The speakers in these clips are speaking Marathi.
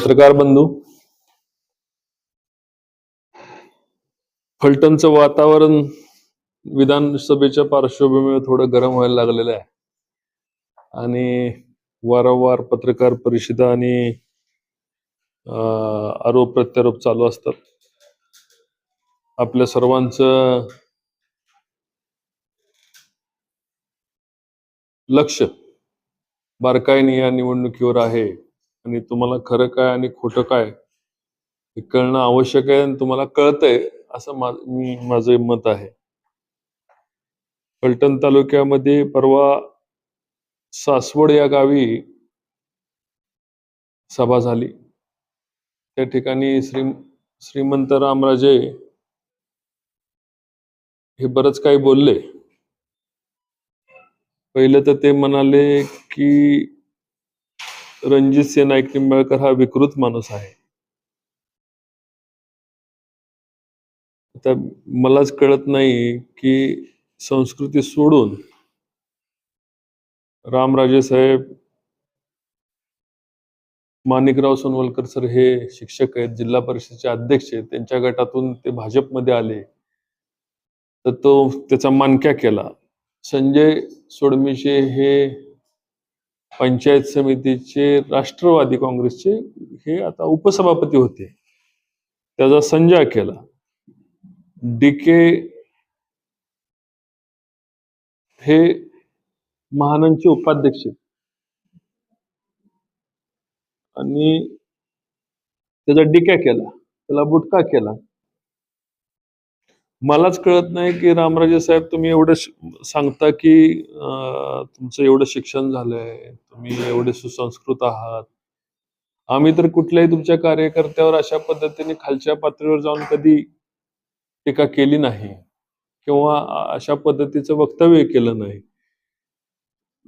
पत्रकार बंधू फलटणचं वातावरण विधानसभेच्या पार्श्वभूमीवर थोडं गरम व्हायला लागलेलं आहे. आणि वारंवार पत्रकार परिषदा आणि आरोप प्रत्यारोप चालू असतात. आपल्या सर्वांचं लक्ष बारकाईने या निवडणुकीवर आहे. आणि तुम्हाला खरं काय आणि खोटं काय हे कळणं आवश्यक आहे आणि तुम्हाला कळतंय असं मा- मी माझं मत आहे. फलटण तालुक्यामध्ये परवा सासवड या गावी सभा झाली. त्या ठिकाणी श्री श्रीमंत रामराजे हे बरंच काही बोलले. पहिलं तर ते म्हणाले की रणजित सिंह नाईक निंबाळकर हा विकृत माणूस आहे. आता मलाच कळत नाही की संस्कृती सोडून रामराजे साहेब माणिकराव सोनवलकर सर हे शिक्षक आहेत जिल्हा परिषदेचे अध्यक्ष आहेत त्यांच्या गटातून ते भाजपमध्ये आले. तर तो त्याचा मानक्या केला. संजय सोडमिशे हे पंचायत समितीचे राष्ट्रवादी काँग्रेसचे हे आता उपसभापती होते. त्याचा संजय केला. डी के हे महानंदचे उपाध्यक्ष आणि त्याचा डिक्या केला. त्याला बुटका केला. मलाच कळत नाही की रामराजे साहेब तुम्ही एवढं सांगता की तुमचं एवढं शिक्षण झालंय तुम्ही एवढे सुसंस्कृत आहात. आम्ही तर कुठल्याही तुमच्या कार्यकर्त्यावर अशा पद्धतीने खालच्या पातळीवर जाऊन कधी टीका केली नाही किंवा अशा पद्धतीचं वक्तव्य केलं नाही.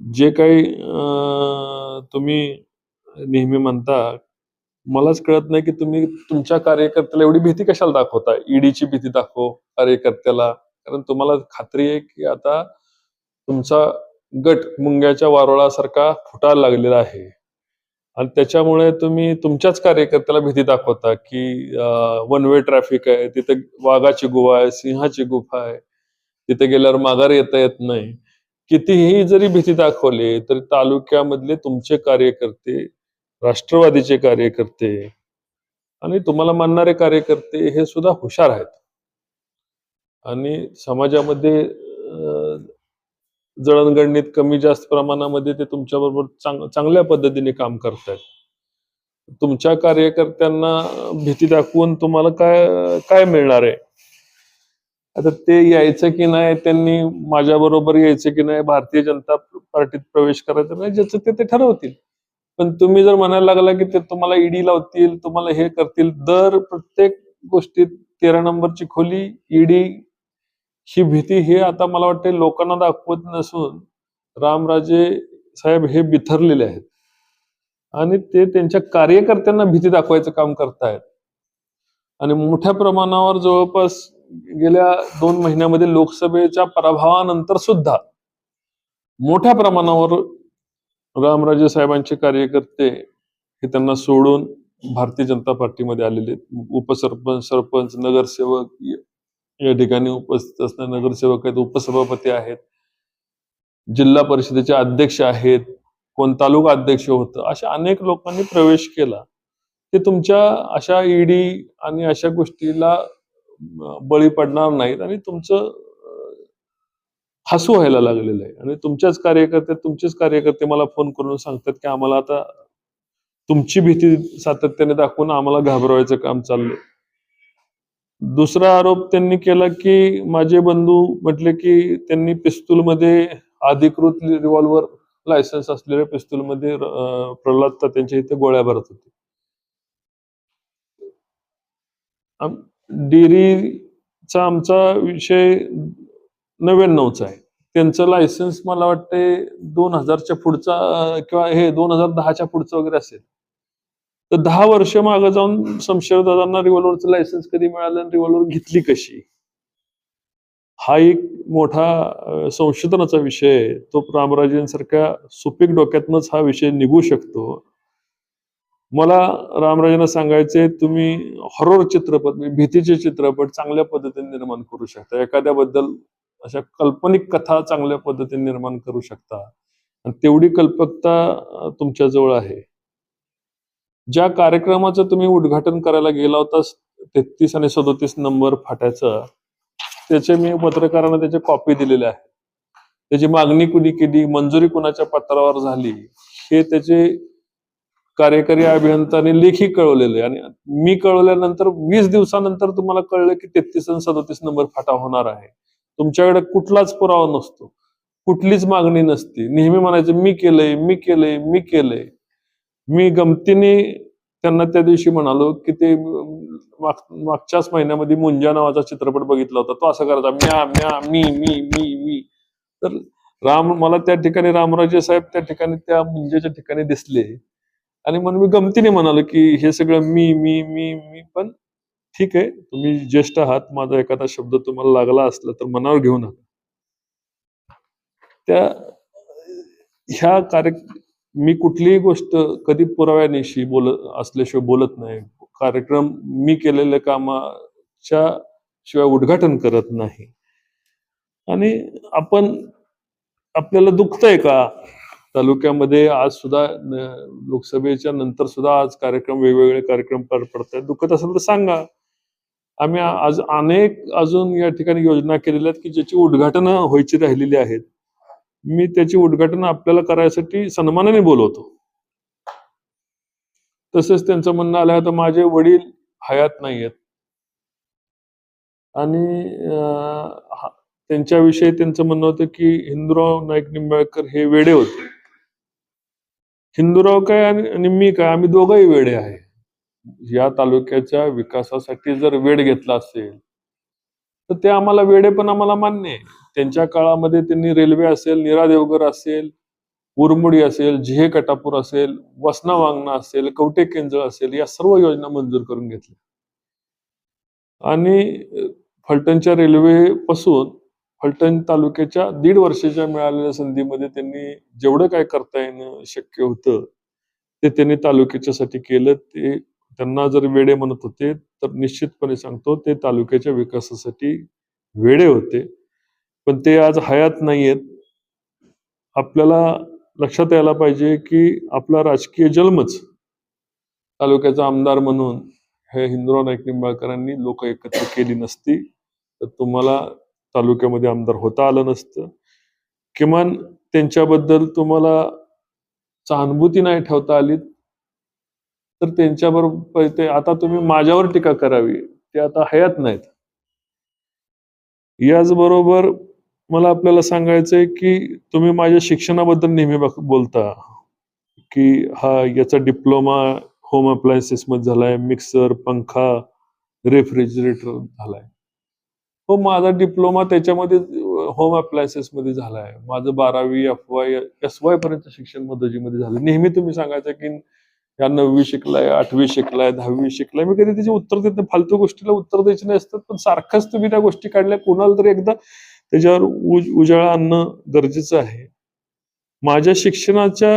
जे काही तुम्ही नेहमी म्हणता मलाच कळत नाही की तुम्ही तुमच्या कार्यकर्त्याला एवढी भीती कशाला दाखवता? ईडीची भीती दाखव कार्यकर्त्याला. कारण तुम्हाला खात्री आहे की आता तुमचा गट मुंग्याच्या वारोळासारखा फुटायला लागलेला आहे. आणि त्याच्यामुळे तुम्ही तुमच्याच कार्यकर्त्याला भीती दाखवता की वन वे ट्रॅफिक आहे तिथे वाघाची गुहा आहे सिंहाची गुफा आहे तिथे गेल्यावर माघार येता येत नाही. कितीही जरी भीती दाखवली तरी तालुक्यामधले तुमचे कार्यकर्ते राष्ट्रवादीचे कार्यकर्ते आणि तुम्हाला मानणारे कार्यकर्ते हे सुद्धा हुशार आहेत. आणि समाजामध्ये जळणगणणीत कमी जास्त प्रमाणामध्ये ते तुमच्याबरोबर चांग चांगल्या पद्धतीने काम करतायत. तुमच्या कार्यकर्त्यांना भीती दाखवून तुम्हाला काय काय मिळणार आहे? आता ते यायचं की नाही त्यांनी माझ्या बरोबर यायचं की नाही भारतीय जनता पार्टीत प्रवेश करायचा नाही ज्याचं ते ते ठरवतील. पण तुम्ही जर म्हणायला लागला की ते तुम्हाला ईडी लावतील तुम्हाला हे करतील दर प्रत्येक गोष्टीत तेरा नंबरची खोली ईडी ही भीती हे आता मला वाटते लोकांना दाखवत नसून रामराजे साहेब हे बिथरलेले आहेत. आणि ते त्यांच्या कार्यकर्त्यांना भीती दाखवायचं काम करतायत. आणि मोठ्या प्रमाणावर जवळपास गेल्या दोन महिन्यामध्ये लोकसभेच्या पराभवानंतर सुद्धा मोठ्या प्रमाणावर रामराजे साहेबांचे कार्यकर्ते हे त्यांना सोडून भारतीय जनता पार्टीमध्ये आलेले आहेत. उपसरपंच सरपंच नगरसेवक या ठिकाणी उपस्थित असणारे नगरसेवक आहेत उपसभापती आहेत. जिल्हा परिषदेचे अध्यक्ष आहेत. कोण तालुका अध्यक्ष होतं? अशा अनेक लोकांनी प्रवेश केला. ते तुमच्या अशा ईडी आणि अशा गोष्टीला बळी पडणार नाहीत आणि तुमचं हसू व्हायला लागलेलं आहे. आणि तुमच्याच कार्यकर्ते तुमचेच कार्यकर्ते मला फोन करून सांगतात की आम्हाला आता तुमची भीती सातत्याने दाखवून आम्हाला घाबरवायचं काम चाललंय. दुसरा आरोप त्यांनी केला की माझे बंधू म्हटले की त्यांनी पिस्तूलमध्ये अधिकृत रिव्हॉल्वर लायसन्स असलेल्या पिस्तूलमध्ये प्रल्हाद त्यांच्या इथे गोळ्या भरत होते. आम- डेअरीचा आमचा विषय नव्याण्णवचा आहे. त्यांचं लायसन्स मला वाटते दोन हजारच्या पुढचा किंवा हे दोन हजार दहाच्या पुढचं वगैरे असेल. तर दहा वर्ष मागे जाऊन शमशेरदादांना रिव्हॉल्वरचं लायसन्स कधी मिळालं आणि रिव्हॉल्वर घेतली कशी? हा एक मोठा संशोधनाचा विषय तो रामराजेंसारख्या सुपीक डोक्यातनच हा विषय निघू शकतो. मला रामराजांना सांगायचे तुम्ही हॉरर चित्रपट म्हणजे भीतीचे चित्रपट चांगल्या पद्धतीने निर्माण करू शकता. एखाद्याबद्दल अशा काल्पनिक कथा चांगल्या पद्धतीने निर्माण करू शकता. आणि तेवढी कल्पकता तुमच्याजवळ आहे. ज्या कार्यक्रमाचं तुम्ही उद्घाटन करायला गेला होता तेहतीस आणि सदोतीस नंबर फाट्याचं त्याचे मी पत्रकारांना त्याचे कॉपी दिलेले आहे त्याची मागणी कुणी केली मंजुरी कुणाच्या पत्रावर झाली हे त्याचे कार्यकारी अभियंताने लेखी कळवलेले आणि मी कळवल्यानंतर वीस दिवसानंतर तुम्हाला कळलं की तेहतीस आणि सदोतीस नंबर फाटा होणार आहे. तुमच्याकडे कुठलाच पुरावा नसतो. कुठलीच मागणी नसते. नेहमी म्हणायचं मी केलंय मी केलंय मी केलंय. मी गमतीने त्यांना त्या दिवशी म्हणालो की ते मागच्याच महिन्यामध्ये मुंजा नावाचा चित्रपट बघितला होता. तो असं करायचा म्या म्या मी मी मी मी. तर राम मला त्या ठिकाणी रामराजे साहेब त्या ठिकाणी त्या मुंजेच्या ठिकाणी दिसले. आणि म्हणून मी गमतीने म्हणालो की हे सगळं मी मी मी मी पण ठीक आहे तुम्ही ज्येष्ठ आहात माझा एखादा शब्द तुम्हाला लागला असला तर मनावर घेऊ नका. त्या ह्या कार्य मी कुठलीही गोष्ट कधी पुराव्यानिशी बोलत असल्याशिवाय बोलत नाही. कार्यक्रम मी केलेल्या कामाच्या शिवाय उद्घाटन करत नाही. आणि आपण आपल्याला दुखतंय का? तालुक्यामध्ये आज सुद्धा लोकसभेच्या नंतर सुद्धा आज कार्यक्रम वेगवेगळे कार्यक्रम पार पडत आहेत दुखत असेल तर सांगा. आम्ही आज अनेक अजून या ठिकाणी योजना केलेल्या आहेत की ज्याची उद्घाटनं व्हायची राहिलेली आहेत. मी त्याची उद्घाटन आपल्याला करायसाठी सन्मानाने बोलवतो. तसेच त्यांचं म्हणणं आलं तर माझे वडील हयात नाहीयेत. आणि त्यांच्याविषयी त्यांचं म्हणणं होतं की हिंदूराव नाईक निंबाळकर हे वेडे होते. हिंदूराव काय आणि आणि मी काय? आम्ही दोघंही वेडे आहे. या तालुक्याच्या विकासासाठी जर वेळ घेतला असेल तर ते आम्हाला वेळे पण आम्हाला मान्य आहे. त्यांच्या काळामध्ये त्यांनी रेल्वे असेल निरा देवगर असेल उरमुडी असेल जिहे कटापूर असेल वसना वांगणा असेल कवटे केंजळ असेल या सर्व योजना मंजूर करून घेतल्या. आणि फलटणच्या रेल्वे पासून फलटण तालुक्याच्या दीड वर्षाच्या मिळालेल्या संधीमध्ये त्यांनी जेवढं काय करता येणं शक्य होतं ते त्यांनी तालुक्याच्यासाठी केलं. ते त्यांना जर वेडे म्हणत होते तर निश्चितपणे सांगतो ते तालुक्याच्या विकासासाठी वेडे होते. पण ते आज हयात नाहीयेत. आपल्याला लक्षात यायला पाहिजे की आपला राजकीय जन्मच तालुक्याचा आमदार म्हणून हे हिंदुराव नाईक निंबाळकरांनी लोक एकत्र केली नसती तर तुम्हाला तालुक्यामध्ये आमदार होता आलं नसतं. किमान त्यांच्याबद्दल तुम्हाला सहानुभूती नाही ठेवता आली तर त्यांच्याबरोबर ते आता तुम्ही माझ्यावर टीका करावी. ते आता हयात नाहीत. याचबरोबर मला आपल्याला सांगायचंय की तुम्ही माझ्या शिक्षणाबद्दल नेहमी बोलता की हा याचा डिप्लोमा होम अप्लायन्सेस मध्ये झालाय मिक्सर पंखा रेफ्रिजरेटर झालाय. हो माझा डिप्लोमा त्याच्यामध्ये होम अप्लायन्सेस मध्ये झालाय. माझं बारावी एफ वाय एस वाय पर्यंत शिक्षण मदतीमध्ये झालं. नेहमी तुम्ही सांगायचं की या नववी शिकलाय आठवी शिकलाय दहावी शिकलाय. मी कधी त्याचे उत्तर देत नाही. फालतू गोष्टीला उत्तर द्यायचे नाही असतात. पण सारखंच तुम्ही त्या गोष्टी काढल्या. कोणाला तरी एकदा त्याच्यावर उज उजाळा आणणं गरजेचं आहे. माझ्या शिक्षणाच्या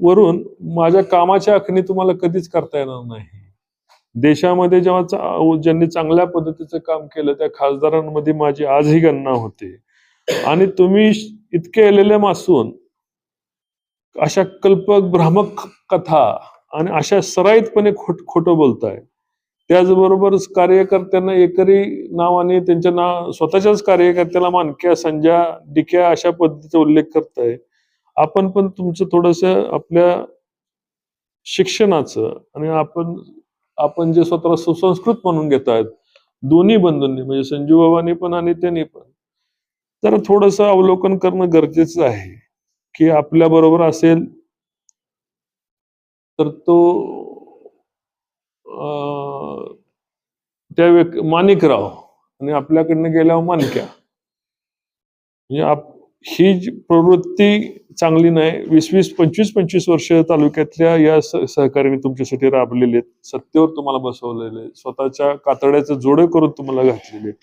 वरून माझ्या कामाच्या आखणी तुम्हाला कधीच करता येणार नाही. देशामध्ये जेव्हा ज्यांनी चांगल्या पद्धतीचं काम केलं त्या खासदारांमध्ये माझी आजही गणना होते. आणि तुम्ही इतके एलेले मासून अशा कल्पक भ्रामक कथा आणि अशा सराईतपणे खोट खोटं बोलताय. त्याचबरोबर कार्यकर्त्यांना एकरी नावाने त्यांच्या नाव स्वतःच्याच कार्यकर्त्याला मानक्या संजा डिक्या अशा पद्धतीचा उल्लेख करताय. आपण पण तुमचं थोडस आपल्या शिक्षणाचं आणि आपण आपण जे स्वतःला सुसंस्कृत म्हणून घेत आहेत दोन्ही बंधूंनी म्हणजे संजू बाबांनी पण आणि त्यांनी पण तर थोडस अवलोकन करणं गरजेचं आहे. की आपल्या बरोबर असेल तर तो त्या व्यक् माणिकराव आणि आपल्याकडनं गेल्यावर माणक्या म्हणजे आप ही जी प्रवृत्ती चांगली नाही वीस वीस पंचवीस पंचवीस वर्ष तालुक्यातल्या या स- सहकार्याने तुमच्यासाठी राबलेले आहेत. सत्तेवर तुम्हाला बसवलेले स्वतःच्या कातड्याचं जोडे करून तुम्हाला घातलेले आहेत.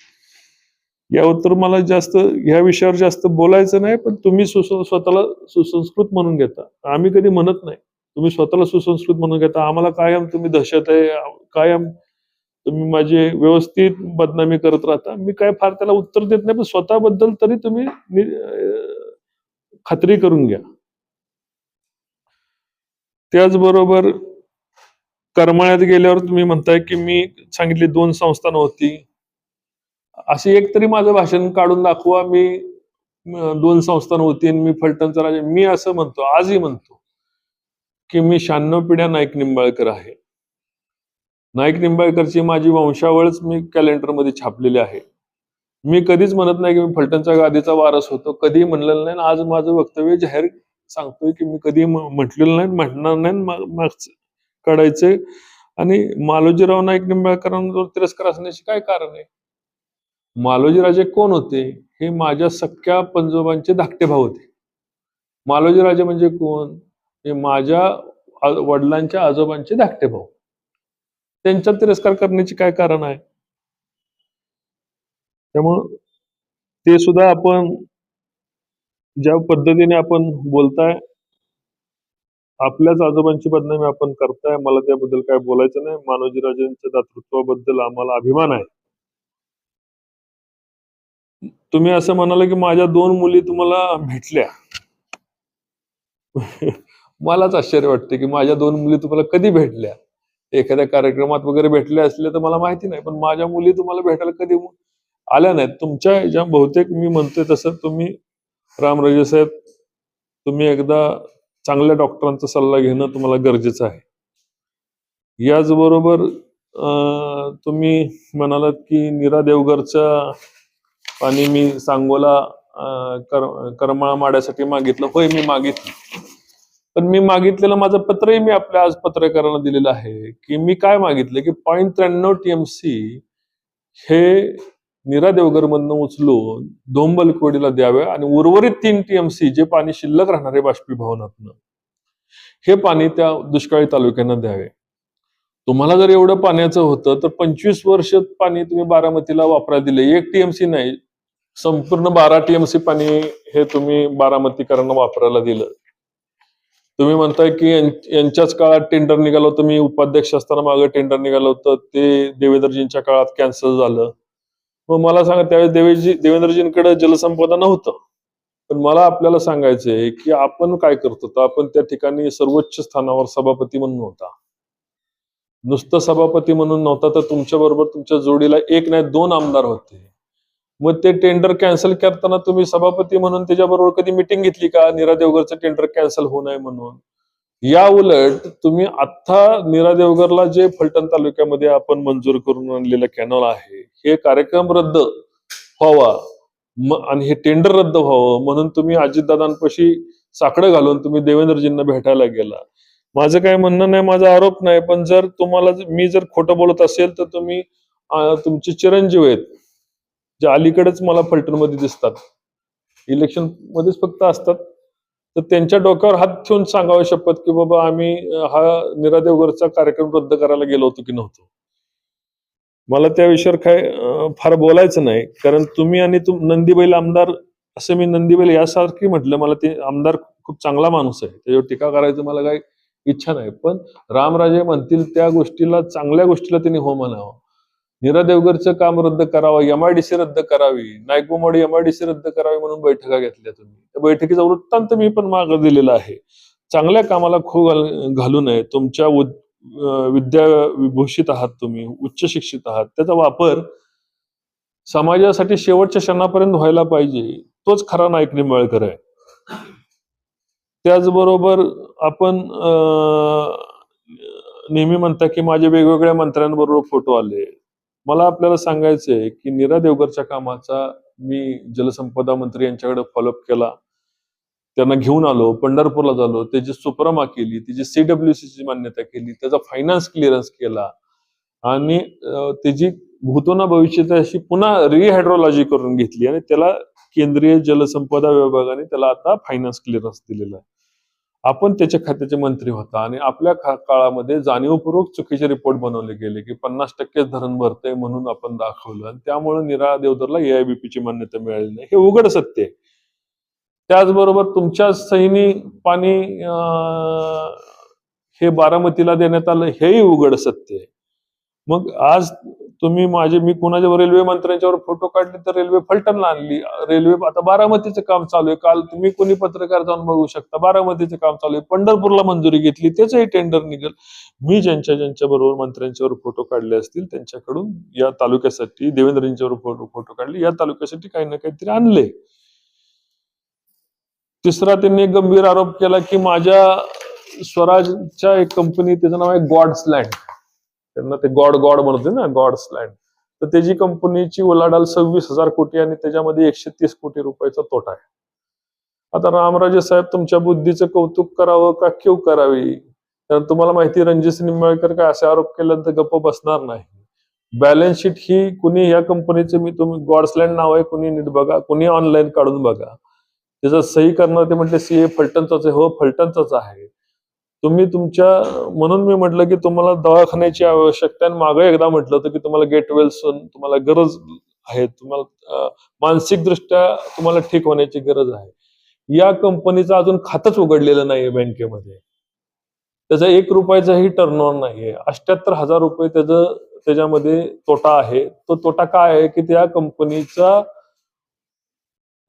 यावर तर मला जास्त ह्या विषयावर जास्त बोलायचं नाही पण तुम्ही स्वतःला सुसंस्कृत म्हणून घेता. आम्ही कधी म्हणत नाही. तुम्ही स्वतःला सुसंस्कृत म्हणून घेता. आम्हाला कायम तुम्ही दहशत आहे कायम तुम्ही माझी व्यवस्थित बदनामी करत राहता. मी काय फार त्याला उत्तर देत नाही पण स्वतःबद्दल तरी तुम्ही खात्री करून घ्या. त्याचबरोबर करमाळ्यात गेल्यावर तुम्ही म्हणताय की मी सांगितली दोन संस्थान होती अशी एक तरी माझं भाषण काढून दाखवा. मी दोन संस्थान होती आणि मी फलटणचा राजा मी असं म्हणतो आजही म्हणतो की मी शहाण्णव पिढ्या नाईक निंबाळकर आहे. नाईक निंबाळकरची माझी वंशावळच मी कॅलेंडरमध्ये छापलेली आहे. मी कधीच म्हणत नाही की मी फलटणच्या गादीचा वारस होतो. कधीही म्हणलेलं नाही आज माझं वक्तव्य जाहीर सांगतोय की मी कधी म्हटलेलं नाही म्हणणार नाही मा- आणि मालोजीराव नाईक निंबाळकरांवर तिरस्कार असण्याचे काय कारण आहे? मालोजी राजे कोण होते? हे माझ्या सख्या पंजोबांचे धाकटे भाऊ होते. मालोजीराजे म्हणजे कोण? हे माझ्या वडिलांच्या आजोबांचे धाकटे भाऊ त्यांचा तिरस्कार करण्याचे काय कारण आहे? त्यामुळं ते सुद्धा आपण ज्या पद्धतीने आपण बोलताय आपल्याच आजोबांची बदनामी आपण करताय मला त्याबद्दल काय बोलायचं नाही. मानोजीराजेंच्या दातृत्वाबद्दल आम्हाला अभिमान आहे. तुम्ही असं म्हणाला की माझ्या दोन मुली तुम्हाला भेटल्या. मलाच आश्चर्य वाटते की माझ्या दोन मुली तुम्हाला कधी भेटल्या? एखाद्या कार्यक्रमात वगैरे भेटल्या असल्या तर मला माहिती नाही पण माझ्या मुली तुम्हाला भेटायला कधी आल्या नाहीत. तुमच्या ज्या बहुतेक मी म्हणतोय तसं तुम्ही रामराजे साहेब तुम्ही एकदा चांगल्या डॉक्टरांचा सल्ला घेणं तुम्हाला गरजेचं आहे. याचबरोबर तुम्ही म्हणालात की नीरा देवगरच्या पाणी मी सांगोला कर करमाळा माड्यासाठी मागितलं. होय मी मागितलं. पण मी मागितलेलं माझं पत्रही मी आपल्या आज पत्रकारांना दिलेलं आहे की मी काय मागितलं की पॉईंट त्र्याण्णव टीएमसी हे निरा देवगर मधनं उचलून धोंबलकोडीला द्यावे आणि उर्वरित तीन टीएमसी जे पाणी शिल्लक राहणार आहे बाष्पीभवनातनं हे पाणी त्या दुष्काळी तालुक्यांना द्यावे. तुम्हाला जर एवढं पाण्याचं होतं तर पंचवीस वर्ष पाणी तुम्ही बारामतीला वापरायला दिले एक टीएमसी नाही संपूर्ण बारा टीएमसी पाणी हे तुम्ही बारामतीकरांना वापरायला दिलं. तुम्ही म्हणताय की यांच्याच काळात टेंडर निघालं होतं. मी उपाध्यक्ष असताना मागे टेंडर निघालं होतं. ते देवेंद्रजींच्या काळात कॅन्सल झालं. मग मला सांगा त्यावेळेस देवेजी देवेंद्रजींकडे जलसंपदा नव्हतं. पण मला आपल्याला सांगायचंय की आपण काय करतो तर आपण त्या ठिकाणी सर्वोच्च स्थानावर सभापती म्हणून होता. नुसतं सभापती म्हणून नव्हता तर तुमच्या बरोबर तुमच्या जोडीला एक नाही दोन आमदार होते. मग ते टेंडर कॅन्सल करताना तुम्ही सभापती म्हणून त्याच्याबरोबर कधी मिटिंग घेतली का? नीरा देवगरचं टेंडर कॅन्सल होऊ नये म्हणून. या उलट तुम्ही आता नीरा देवगरला जे फलटण तालुक्यामध्ये आपण मंजूर करून आणलेलं कॅनॉल आहे हे कार्यक्रम रद्द व्हावा. आणि हे टेंडर रद्द व्हावं म्हणून तुम्ही अजितदादांपाशी साकडं घालून तुम्ही देवेंद्रजींना भेटायला गेला. माझं काय म्हणणं नाही माझा आरोप नाही पण जर तुम्हाला मी जर खोटं बोलत असेल तर तुम्ही तुमचे चिरंजीव आहेत. जे अलीकडेच मला फलटणमध्ये दिसतात. इलेक्शन मध्येच फक्त असतात. तर त्यांच्या डोक्यावर हात ठेवून सांगावं शपथ की बाबा आम्ही हा निरादेवगरचा कार्यक्रम रद्द करायला गेलो होतो की नव्हतो. मला त्या विषयावर काय फार बोलायचं नाही. कारण तुम्ही आणि तुम नंदीबैल आमदार असं मी नंदीबैल यासारखी म्हटलं मला ते आमदार खूप चांगला माणूस आहे. त्याच्यावर टीका करायचं मला काही इच्छा नाही. पण रामराजे म्हणतील त्या गोष्टीला चांगल्या गोष्टीला त्यांनी हो म्हणावं. नीरा देवगरचं काम रद्द करावं एमआयडीसी रद्द करावी नायकुमोडी एमआयडीसी रद्द करावी म्हणून बैठका घेतल्या तुम्ही. त्या बैठकीचा वृत्तांत मी पण मागे दिलेला आहे. चांगल्या कामाला खो घाल घालू नये. तुमच्या विद्या विभूषित आहात तुम्ही उच्च शिक्षित आहात. त्याचा वापर समाजासाठी शेवटच्या क्षणापर्यंत व्हायला पाहिजे. तोच खरा नायक निंबाळकर आहे. त्याचबरोबर आपण नेहमी म्हणता की माझे वेगवेगळ्या मंत्र्यांबरोबर फोटो आले. मला आपल्याला सांगायचंय की नीरा देवगरच्या कामाचा मी जलसंपदा मंत्री यांच्याकडे फॉलोअप केला. त्यांना घेऊन आलो पंढरपूरला झालो त्याची सुपरमा केली त्याची सीडब्ल्यूसीची मान्यता केली त्याचा फायनान्स क्लिअरन्स केला. आणि त्याची भूतोना भविष्यात अशी पुन्हा रिहायड्रोलॉजी करून घेतली आणि त्याला केंद्रीय जलसंपदा विभागाने त्याला आता फायनान्स क्लिअरन्स दिलेला आहे. आपण त्याच्या खात्याचे मंत्री होता आणि आपल्या काळामध्ये जाणीवपूर्वक चुकीचे रिपोर्ट बनवले गेले की पन्नास टक्केच धरण भरतंय म्हणून आपण दाखवलं. आणि त्यामुळे निराळा देवदरला एआयबीपीची मान्यता मिळाली नाही. हे उघड सत्य आहे. त्याचबरोबर तुमच्या सैनी पाणी हे बारामतीला देण्यात आलं हेही उघड सत्य आहे. मग आज तुम्ही माझे मी कुणाच्या रेल्वे मंत्र्यांच्यावर फोटो काढले तर रेल्वे फलटणला आणली. रेल्वे आता बारामतीचं काम चालू आहे. काल तुम्ही कोणी पत्रकार जाऊन बघू शकता. बारामतीचं काम चालू आहे. पंढरपूरला मंजुरी घेतली. त्याचंही टेंडर निघेल. मी ज्यांच्या ज्यांच्या बरोबर मंत्र्यांच्यावर फोटो काढले असतील त्यांच्याकडून या तालुक्यासाठी देवेंद्रजींच्यावर फोटो फोटो काढले. या तालुक्यासाठी काही ना काहीतरी आणले. तिसरा त्यांनी एक गंभीर आरोप केला की माझ्या स्वराजच्या एक कंपनी त्याचं नाव आहे गॉड्स लँड त्यांना ते गॉड गॉड म्हणते ना गॉड्स लँड. तर त्याची कंपनीची उलाढाल सव्वीस हजार कोटी आणि त्याच्यामध्ये एकशे तीस कोटी रुपयाचा तोटा आहे. आता रामराजे साहेब तुमच्या बुद्धीचं कौतुक करावं का क्यू करावी? कारण तुम्हाला माहिती रणजित निंबाळकर काय असे आरोप केल्यानंतर गप्प बसणार नाही. बॅलन्स शीट ही कुणी या कंपनीचं मी तुम्ही गॉड्सलँड नाव आहे कुणी नीट बघा कुणी ऑनलाईन काढून बघा. त्याचा सही करणार ते म्हटले सी ए फलटणचाच आहे. हो फलटणचाच आहे. तुम्ही तुमच्या म्हणून मी म्हटलं की तुम्हाला दवाखान्याची आवश्यकता आणि मागं एकदा म्हटलं तर की तुम्हाला गेटवेल तुम्हाला गरज आहे तुम्हाला मानसिकदृष्ट्या तुम्हाला ठीक होण्याची गरज आहे. या कंपनीचं अजून खातच उघडलेलं नाहीये बँकेमध्ये. त्याचा एक रुपयाचाही ऑन नाहीये. अष्ट्याहत्तर हजार रुपये त्याचं त्याच्यामध्ये तोटा आहे. तो तोटा काय आहे की त्या कंपनीचा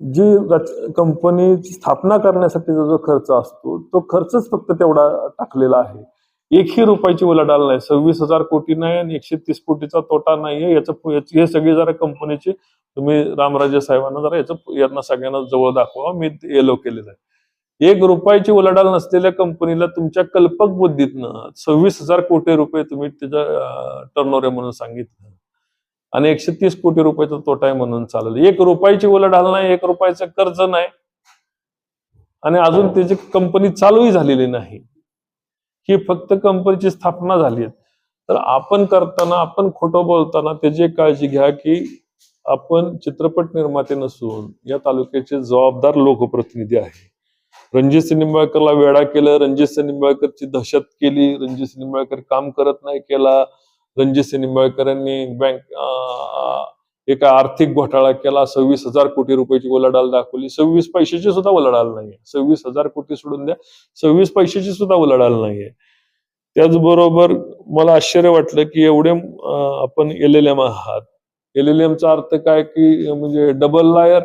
जी रच- कंपनीची स्थापना करण्यासाठीचा जो खर्च असतो तो खर्चच फक्त तेवढा टाकलेला आहे. एकही रुपयाची उलाढाल नाही. सव्वीस हजार कोटी नाही आणि एकशे तीस कोटीचा तोटा नाहीये याचं हे सगळे जरा कंपनीचे तुम्ही रामराजे साहेबांना जरा याचं यांना सगळ्यांना जवळ दाखवा. मी येलो केलेलं आहे. एक रुपयाची उलाढाल नसलेल्या कंपनीला तुमच्या कल्पक बुद्धीतनं सव्वीस हजार कोटी रुपये तुम्ही त्याच्या टर्नओव्हर म्हणून सांगितलं. आणि एकशे तीस कोटी रुपयाचा तोटा आहे म्हणून चालेल एक रुपयाची उलाढाल नाही एक रुपयाचं कर्ज नाही. आणि अजून त्याची कंपनी चालूही झालेली नाही. ही फक्त कंपनीची स्थापना झाली तर आपण करताना आपण खोटं बोलताना त्याची एक काळजी घ्या की आपण चित्रपट निर्माते नसून या तालुक्याचे जबाबदार लोकप्रतिनिधी आहे. रणजित सिनिंबाळकरला वेडा वेळा केलं रणजित सिनिंबाळकरची दहशत केली रणजित सिनिंबाळकर काम करत नाही केला रणजितसिंह निंबाळकरांनी बँक एका आर्थिक घोटाळा केला. सव्वीस हजार कोटी रुपयाची उलाढाल दाखवली. सव्वीस पैशाची सुद्धा उलाढाल नाहीये. सव्वीस हजार कोटी सोडून द्या. सव्वीस पैशाची सुद्धा उलाढाल नाहीये. त्याचबरोबर मला आश्चर्य वाटलं की एवढे आपण एल एल एम आहात. एल एल एमचा अर्थ काय की म्हणजे double liar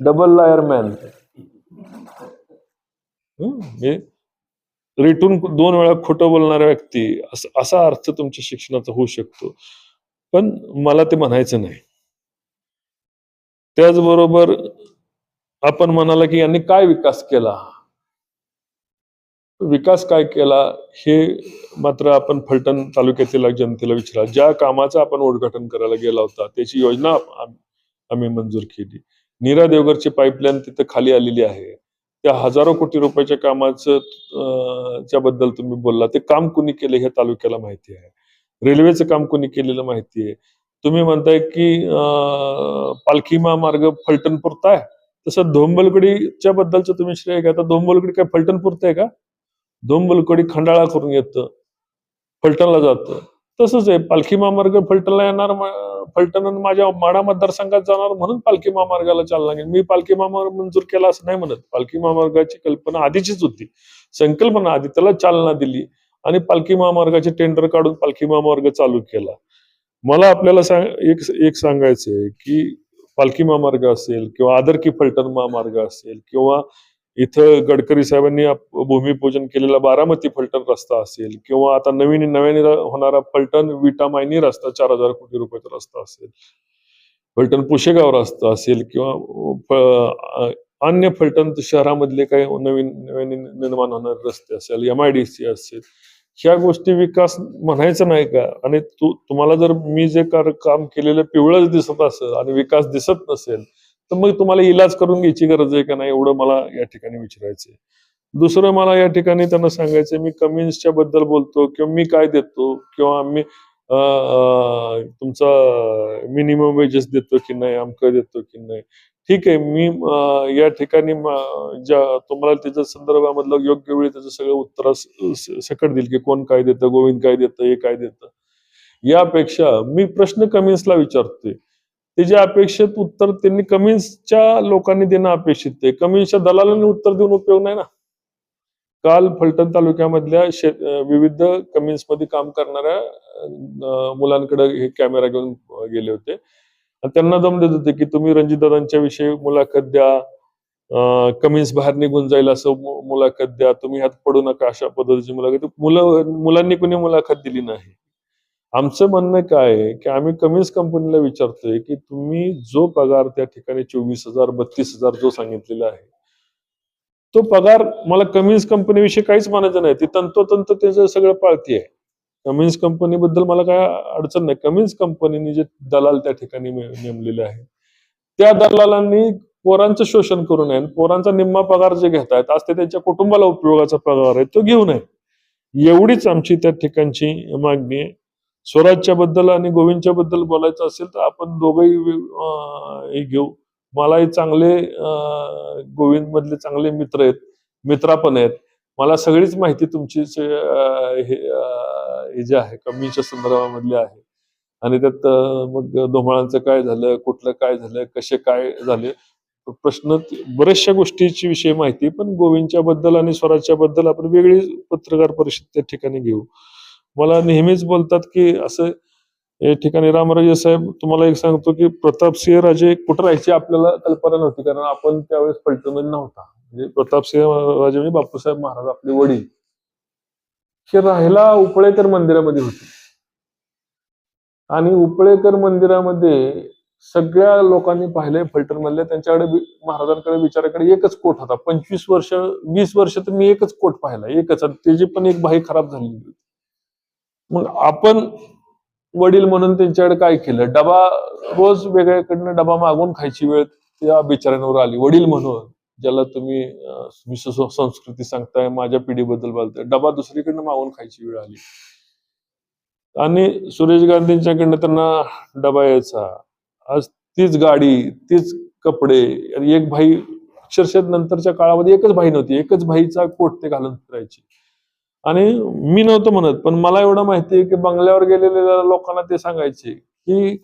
double liar man हे रिटून दोन वेळा खोटं बोलणारा व्यक्ती असा अर्थ तुमच्या शिक्षणाचा होऊ शकतो. पण मला ते म्हणायचं नाही. त्याचबरोबर आपण म्हणाला की यांनी काय विकास केला? विकास काय केला? हे मात्र आपण फलटण तालुक्यातील जनतेला विचारा. ज्या कामाचं आपण उद्घाटन करायला गेला होता त्याची योजना आम्ही मंजूर केली. नीरा देवघरची पाईपलाईन तिथं खाली आलेली आहे. त्या हजारो कोटी रुपयाच्या कामाचं च्या बद्दल तुम्ही बोलला ते काम कुणी केलं हे तालुक्याला माहिती आहे. रेल्वेचं काम कुणी केलेलं माहिती आहे. तुम्ही म्हणताय की पालखी महामार्ग फलटण पुरताय आहे. तसं धोंबलकडीच्या बद्दलचं तुम्ही श्रेय घ्या. तर धोंबलकडी काय फलटण पुरतंय का? धोंबलकडी खंडाळा करून येतं. फलटणला जातं. तसंच आहे पालखी महामार्ग फलटणला येणार फलटण माझ्या माडा मतदारसंघात जाणार म्हणून पालखी महामार्गाला चालना गेली मी पालखी महामार्ग मंजूर केला असं नाही म्हणत. पालखी महामार्गाची कल्पना आधीचीच होती. संकल्पना आधी त्याला चालना दिली आणि पालखी महामार्गाचे टेंडर काढून पालखी महामार्ग चालू केला. मला आपल्याला सांग एक एक सांगायचंय की पालखी महामार्ग असेल किंवा आदरकी फलटण महामार्ग असेल किंवा इथं गडकरी साहेबांनी भूमिपूजन केलेला बारामती फलटण रस्ता असेल किंवा आता नवीन नव्याने होणारा फलटण विटा मायनी रस्ता चार हजार कोटी रुपयाचा रस्ता असेल. फलटण पुशेगाव रस्ता असेल किंवा अन्य फलटण शहरामधले काही नवीन नव्याने निर्माण होणारे रस्ते असेल एम आय डी सी असेल ह्या गोष्टी विकास म्हणायचं नाही का? आणि तू तुम्हाला जर मी जे कार- काम केलेलं पिवळंच दिसत असेल आणि विकास दिसत नसेल तर मग तुम्हाला इलाज करून घ्यायची गरज आहे का नाही एवढं मला या ठिकाणी विचारायचंय. दुसरं मला या ठिकाणी त्यांना सांगायचं मी कम्युनिस्टच्या बद्दल बोलतो किंवा मी काय देतो किंवा मी तुमचा मिनिमम वेजेस देतो की नाही अमकं देतो की नाही. ठीक आहे मी या ठिकाणी ज्या तुम्हाला त्याच्या संदर्भामधलं योग्य वेळी त्याचं सगळं उत्तर सकट देईल की कोण काय देतं गोविंद काय देतं हे काय देतं. यापेक्षा मी प्रश्न कमिन्सला विचारतोय. त्याच्या अपेक्षित उत्तर त्यांनी कमिन्सच्या लोकांनी देणं अपेक्षित आहे. कमीन्सच्या दलालांनी उत्तर देऊन उपयोग नाही ना? काल फलटण तालुक्यामधल्या विविध कमिन्समध्ये काम करणाऱ्या मुलांकडे हे कॅमेरा घेऊन गेले होते. आणि त्यांना दम देत होते की तुम्ही रणजितदादांच्या विषयी मुलाखत द्या. कमिन्स बाहेर निघून जाईल असं मुलाखत द्या. तुम्ही ह्यात पडू नका अशा पद्धतीची मुलाखत. मुलं मुलांनी कुणी मुलाखत दिली नाही. आमचं म्हणणं काय आहे की आम्ही कमीन्स कंपनीला विचारतोय की तुम्ही जो पगार त्या ठिकाणी चोवीस हजार बत्तीस हजार जो सांगितलेला आहे तो पगार मला कमिन्स कंपनीविषयी काहीच म्हणायचं नाही. ती तंतोतंत त्याचं सगळं पाळतीये. कमिन्स कंपनीबद्दल मला काय अडचण नाही. कमिन्स कंपनीने जे दलाल त्या ठिकाणी नेमलेले आहे त्या दलालांनी पोरांचं शोषण करू नये पोरांचा निम्मा पगार जे घेत आहेत आज ते त्यांच्या कुटुंबाला उपयोगाचा पगार आहे तो घेऊ नये. एवढीच आमची त्या ठिकाणची मागणी आहे. स्वराजच्या बद्दल आणि गोविंदच्या बद्दल बोलायचं असेल तर आपण दोघंही हे घेऊ. मलाही चांगले गोविंद मधले चांगले मित्र आहेत मित्रा पण आहेत. मला सगळीच माहिती तुमची हे जे आहे कमीच्या संदर्भामधली आहे. आणि त्यात मग धोमाळांचं काय झालं कुठलं काय झालं कसे काय झाले प्रश्न बऱ्याचशा गोष्टीची विषय माहिती पण गोविंदच्या बद्दल आणि स्वराजच्या बद्दल आपण वेगळी पत्रकार परिषद त्या ठिकाणी घेऊ. मला नेहमीच बोलतात की असं या ठिकाणी रामराजे साहेब तुम्हाला एक सांगतो की प्रतापसिंह राजे कुठं राहायचे आपल्याला कल्पना नव्हती कारण आपण त्यावेळेस पलटणमध्ये नव्हता. म्हणजे प्रतापसिंह राजे म्हणजे बापूसाहेब महाराज आपले वडील. हे राहायला उपळेकर मंदिरामध्ये होते. आणि उपळेकर मंदिरामध्ये सगळ्या लोकांनी पाहिले फलटण मधल्या त्यांच्याकडे महाराजांकडे विचाराकडे एकच कोट होता. पंचवीस वर्ष वीस वर्ष तर मी एकच कोट पाहिला एकच. आणि त्याची पण एक बाई खराब झालेली होती मग आपण वडील म्हणून त्यांच्याकडे काय केलं? डबा रोज वेगळ्याकडनं डबा मागून खायची वेळ त्या बिचाऱ्यांवर आली. वडील म्हणून ज्याला तुम्ही अं, संस्कृती सांगताय माझ्या पिढीबद्दल बोलताय डबा दुसरीकडनं मागून खायची वेळ आली. आणि सुरेश गांधींच्याकडनं त्यांना डबा यायचा. आज तीच गाडी तीच कपडे आणि एक भाई अक्षरशः नंतरच्या काळामध्ये एकच भाई नव्हती एकच भाईचा कोट ते घालून फिरायची. आणि मी नव्हतं म्हणत पण मला एवढं माहिती आहे की बंगल्यावर गेलेल्या लोकांना ते सांगायचे की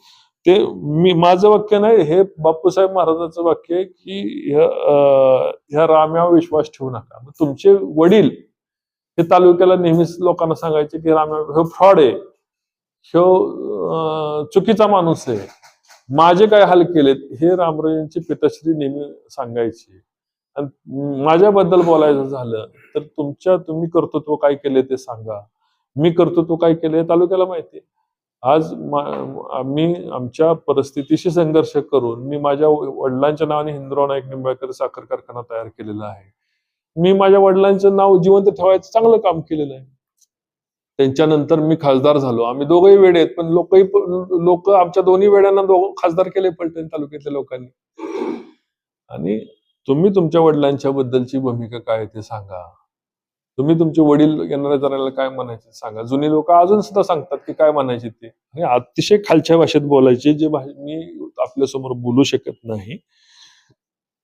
ते मी माझं वाक्य नाही हे बापूसाहेब महाराजांचं वाक्य आहे की ह्या राम्यावर विश्वास ठेवू नका. मग तुमचे वडील हे तालुक्याला नेहमीच लोकांना सांगायचे की राम्या हे फ्रॉड आहे. ह्यो चुकीचा माणूस आहे. माझे काय हाल केलेत हे रामराजांची पिताश्री नेहमी सांगायची. माझ्याबद्दल बोलायचं झालं तर तुमच्या तुम्ही कर्तृत्व काय केले ते सांगा. मी कर्तृत्व काय केले तालुक्याला माहिती आज मी आम्ही आमच्या परिस्थितीशी संघर्ष करून मी माझ्या वडिलांच्या नावाने हिंदुराव नाईक निंबाळकर साखर कारखाना तयार केलेला आहे. मी माझ्या वडिलांचं नाव जिवंत ठेवायचं चांगलं काम केलेलं आहे. त्यांच्यानंतर मी खासदार झालो. आम्ही दोघंही वेडे आहेत पण लोकही लोक आमच्या दोन्ही वेड्यांना दोघं खासदार केले पलटण तालुक्यातल्या लोकांनी. आणि तुम्ही तुमच्या वडिलांच्या बद्दलची भूमिका काय आहे ते सांगा. तुम्ही तुमचे वडील येणाऱ्या जाणाऱ्याला काय म्हणायचे सांगा. जुनी लोक अजून सुद्धा सांगतात की काय म्हणायचे ते. आणि अतिशय खालच्या भाषेत बोलायचे जे भा- मी आपल्यासमोर बोलू शकत नाही.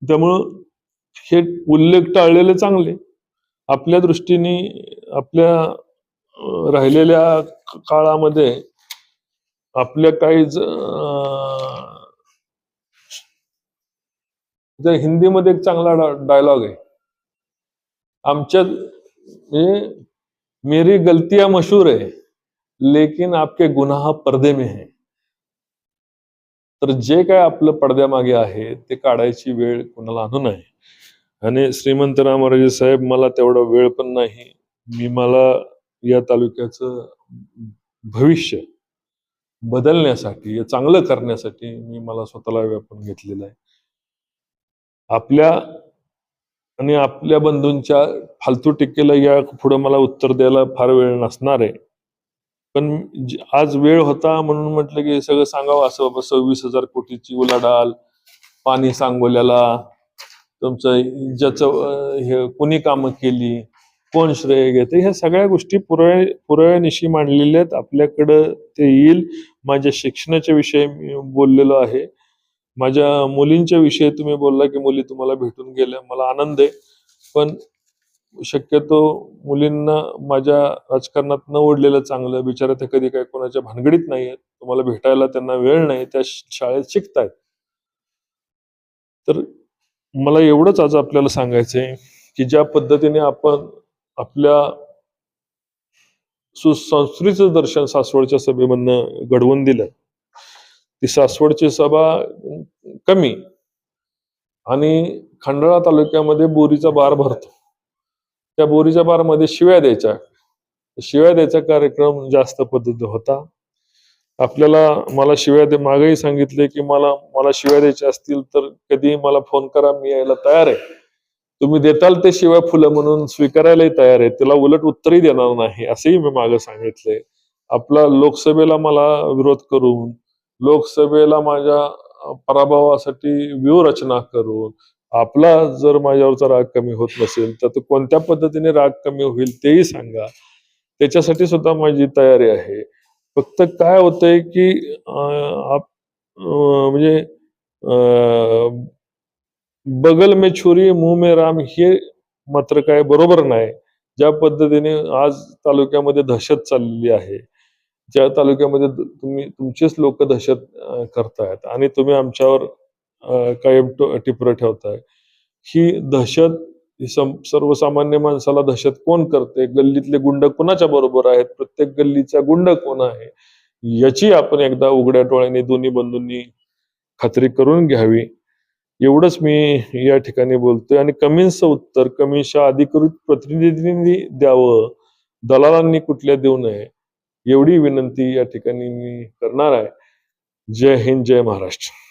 त्यामुळं हे उल्लेख टाळलेले चांगले. आपल्या दृष्टीने आपल्या राहिलेल्या काळामध्ये आपल्या काही जर हिंदीमध्ये एक चांगला डायलॉग आहे. आमच्या मेरी गलतियां मशहूर आहे लेकिन आपके गुन्हा पर्दे में है. तर जे काय आपलं पडद्यामागे आहे ते काढायची वेळ कोणाला आणू नये. आणि श्रीमंत रामराजे साहेब मला तेवढा वेळ पण नाही. मी मला या तालुक्याचं भविष्य बदलण्यासाठी चांगलं करण्यासाठी मी मला स्वतःला व्यापून घेतलेलं आहे. आपल्या आणि आपल्या बंधूंच्या फालतू टिकेला या पुढे मला उत्तर द्यायला फार वेळ नसणार आहे. पण आज वेळ होता म्हणून म्हटलं की सगळं सांगावं असं बाबा सव्वीस हजार कोटीची उलाढाल पाणी सांगोल्याला तुमचं ज्याचं हे कोणी कामं केली कोण श्रेय घेते ह्या सगळ्या गोष्टी पुराव्या पुराव्यानिशी मांडलेल्या आहेत. आपल्याकडं ते येईल. माझ्या शिक्षणाच्या विषयी मी बोललेलो आहे. माझ्या मुलींच्या विषयी तुम्ही बोलला की मुली तुम्हाला भेटून गेल्या. मला आनंद आहे. पण शक्यतो मुलींना माझ्या राजकारणात न ओढलेलं चांगलं बिचारा ते कधी काय कोणाच्या भानगडीत नाही आहेत तुम्हाला भेटायला त्यांना वेळ नाही त्या शाळेत शिकतायत. तर मला एवढंच आज आपल्याला सांगायचंय की ज्या पद्धतीने आपण आपल्या सुसंस्कृतीचं दर्शन सासवडच्या सभेमधनं घडवून दिलं ती सासवडची सभा कमी आणि खंडाळा तालुक्यामध्ये बोरीचा बार भरतो. त्या बोरीच्या बारमध्ये शिव्या द्यायच्या. शिव्या द्यायचा कार्यक्रम जास्त पद्धती होता. आपल्याला मला शिव्या दे मागेही सांगितले की मला मला शिव्या द्यायच्या असतील तर कधीही मला फोन करा मी यायला तयार आहे. तुम्ही देताल ते शिवाय फुलं म्हणून स्वीकारायलाही तयार आहे. त्याला उलट उत्तरही देणार नाही असंही मी मागे सांगितले आपला लोकसभेला मला विरोध करून लोकसभेला माझ्या पराभवासाठी व्यूहरचना करून आपला जर माझ्यावरचा राग कमी होत नसेल तर तो कोणत्या पद्धतीने राग कमी होईल तेही सांगा. त्याच्यासाठी सुद्धा माझी तयारी आहे. फक्त काय होतंय की आप- म्हणजे बगल में छुरी मुंह में राम हे मात्र काय बरोबर नाही. ज्या पद्धतीने आज तालुक्यामध्ये दहशत चाललेली आहे. ज्या तालुक्यामध्ये तुम्ही तुमचेच लोक दहशत करतायत आणि तुम्ही आमच्यावर कायम टिपर ठेवताय. ही दहशत ही सर्वसामान्य माणसाला दहशत कोण करते? गल्लीतले गुंड कोणाच्या बरोबर आहेत? प्रत्येक गल्लीचा गुंड कोण आहे? याची आपण एकदा उघड्या डोळ्याने दोन्ही बंधूंनी खात्री करून घ्यावी. एवढंच मी या ठिकाणी बोलतोय आणि कमींचं उत्तर कमीशा अधिकृत प्रतिनिधींनी द्यावं. दलालांनी कुठल्या देऊ नये. एवढी विनंती या ठिकाणी मी करणार आहे. जय हिंद जय महाराष्ट्र.